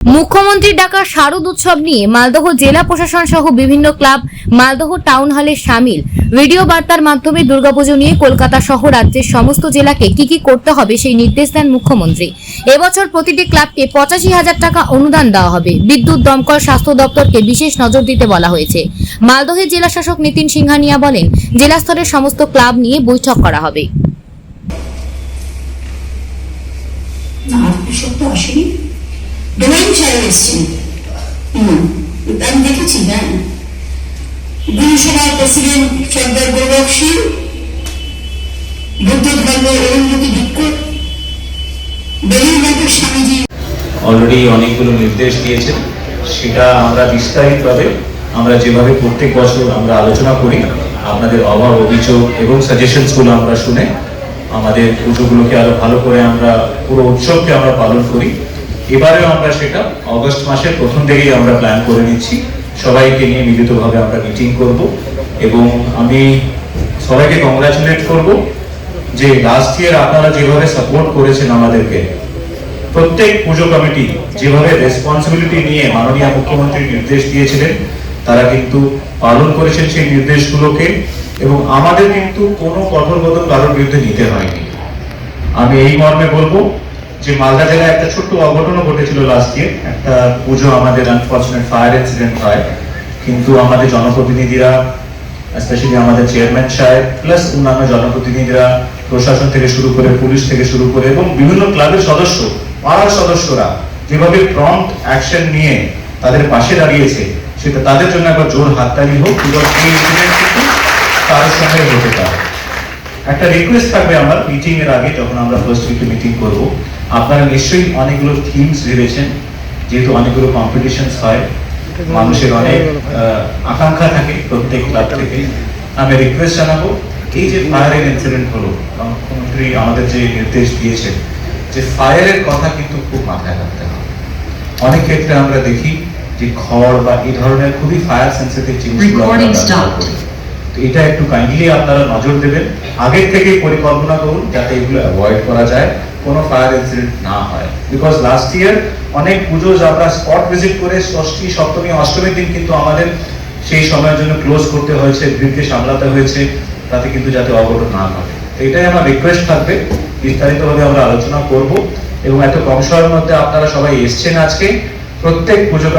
মুখ্যমন্ত্রীর ডাকা শারদ উৎসব নিয়ে মালদহ জেলা প্রশাসন সহ বিভিন্ন ক্লাব, মালদহ টাউন হলে সামিল। ভিডিও বার্তার মাধ্যমে দুর্গাপুজো নিয়ে কলকাতা সহ রাজ্যের সমস্ত জেলাকে কি কি করতে হবে সেই নির্দেশ দেন মুখ্যমন্ত্রী। এবছর প্রতিটি ক্লাবকে পঁচাশি হাজার টাকা অনুদান দেওয়া হবে। বিদ্যুৎ, দমকল, স্বাস্থ্য দপ্তরকে বিশেষ নজর দিতে বলা হয়েছে। মালদহের জেলা শাসক নীতিন সিংহানিয়া বলেন জেলা স্তরের সমস্ত ক্লাব নিয়ে বৈঠক করা হবে আর কৃষক তো আসেনি ডোমাইন সাহেব আমি দেখেছি হ্যাঁ। প্রেসিডেন্ট সর্দার গৌরব সিং ধর্ম অরুন্ধতি স্বামীজি। অলরেডি অনেকগুলো নির্দেশ দিয়েছেন। সেটা আমরা বিস্তারিতভাবে, আমরা যেভাবে প্রত্যেক বছর আমরা আলোচনা করি, আপনাদের অভাব, অভিযোগ এবং সাজেশনসগুলো আমরা শুনে, আমাদের পুজোগুলোকে আরও ভালো করে আমরা, পুরো উৎসবকে আমরা পালন করি। এবারেও আমরা সেটা অগস্ট মাসের প্রথম থেকেই আমরা প্ল্যান করে নিচ্ছি। সবাইকে নিয়ে মিলিতভাবে আমরা মিটিং করব এবং আমি সবাইকে কংগ্রাচুলেট করব যে লাস্ট ইয়ার আপনারা যেভাবে সাপোর্ট করেছেন আমাদেরকে, প্রত্যেক পুজো কমিটি যেভাবে রেসপন্সিবিলিটি নিয়ে মাননীয় মুখ্যমন্ত্রী নির্দেশ দিয়েছিলেন, তারা কিন্তু পালন করেছেন সেই নির্দেশগুলোকে এবং আমাদের কিন্তু কোনো কঠোর কদম কারোর বিরুদ্ধে নিতে হয়নি। আমি এই মর্মে বলব যে মালদা জেলায় একটা ছোট্ট অঘটনও ঘটেছিল লাস্ট ইয়ার একটা পুজো আমাদের আনফর্চুনেট ফায়ার ইনসিডেন্ট হয়। কিন্তু আমাদের জনপ্রতিনিধিরা স্পেশালি আমাদের চেয়ারম্যান সাহেব প্লাস অন্যান্য জনপ্রতিনিধিরা, প্রশাসন থেকে শুরু করে, পুলিশ থেকে শুরু করে এবং বিভিন্ন ক্লাবের সদস্য, পাড়ার সদস্যরা যেভাবে প্রম্পট অ্যাকশন নিয়ে তাদের পাশে দাঁড়িয়েছে, সেটা তাদের জন্য একবার জোর হাততালি হোক তাদের সঙ্গে হতে পারে। একটা রিকোয়েস্ট থাকবে আমার মিটিং এর আগে, যখন আমরা ফার্স্ট উইকে মিটিং করব। আপনারা নিশ্চয়ই অনেকগুলো থিমস ভেবেছেন যেহেতু অনেকগুলো কম্পিটিশনস হয় মানুষের অনেক আকাঙ্ক্ষা থাকে প্রত্যেক ক্লাব থেকে। আমি রিকোয়েস্ট জানাব এই যে ফায়ারের ইনসিডেন্ট হলো মুখ্যমন্ত্রী আমাদের যে নির্দেশ দিয়েছেন যে ফায়ারের কথা কিন্তু খুব মাথায় রাখতে হবে। অনেক ক্ষেত্রে আমরা দেখি যে খড় বা এই ধরনের খুবই ফায়ার সেন্সিটিভ জিনিসগুলো এটা একটু কাইন্ডলি আপনারা নজর দেবেন। আগের থেকে পরিকল্পনা করুন যাতে এগুলো অ্যাভয়েড করা যায়, কোনো ফায়ার ইনসিডেন্ট না হয়। বিকজ লাস্ট ইয়ার অনেক পুজো আমরা স্পট ভিজিট করে ষষ্ঠী, সপ্তমী, অষ্টমীর দিন কিন্তু আমাদের সেই সময়ের জন্য ক্লোজ করতে হয়েছে, ভিড়কে সামলাতে হয়েছে, তাতে কিন্তু যাতে অঘটন না ঘটে। এটাই আমার রিকোয়েস্ট থাকবে। বিস্তারিতভাবে আমরা আলোচনা করব এবং এত কম সময়ের মধ্যে আপনারা সবাই এসছেন আজকে। প্রত্যেক পুজো